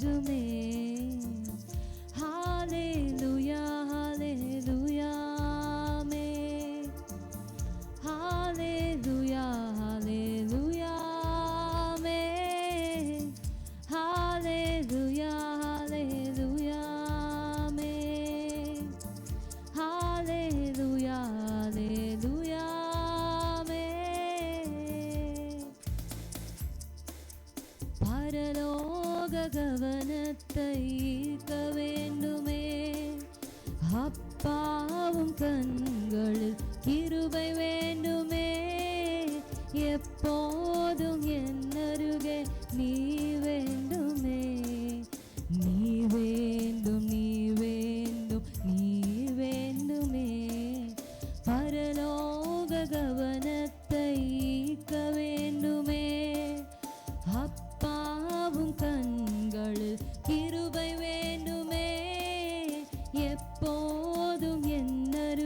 to me. கவனத்தை ஈர்க்கவே ఎన్నరు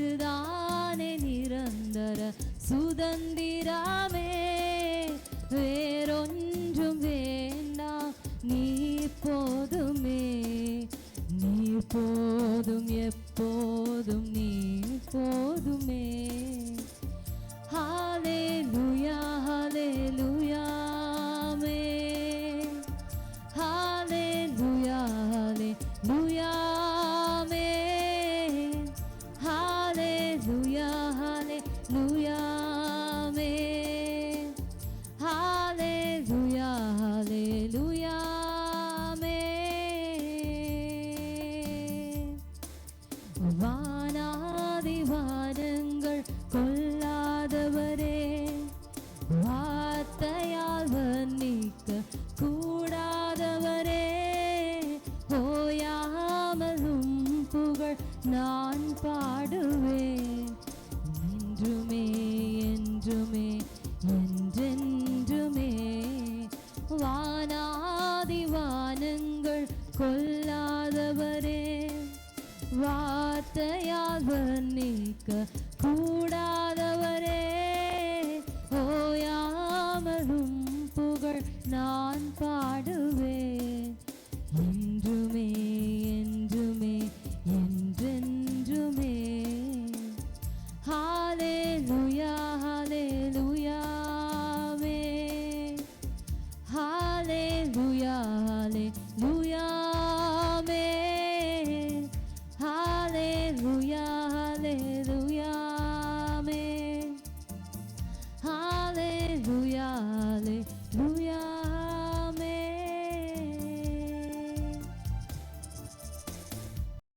அதுதானே நிரந்தர சுதந்திரமே. வேறொன்றும் வேண்டாம் நீ போதுமே. நீ போதும் எப்போ 안에 누야 என்றென்றுமே வானாதி வானங்கள் கொல்லாதவரே. வார்த்தையால் வர்ணிக்க கூட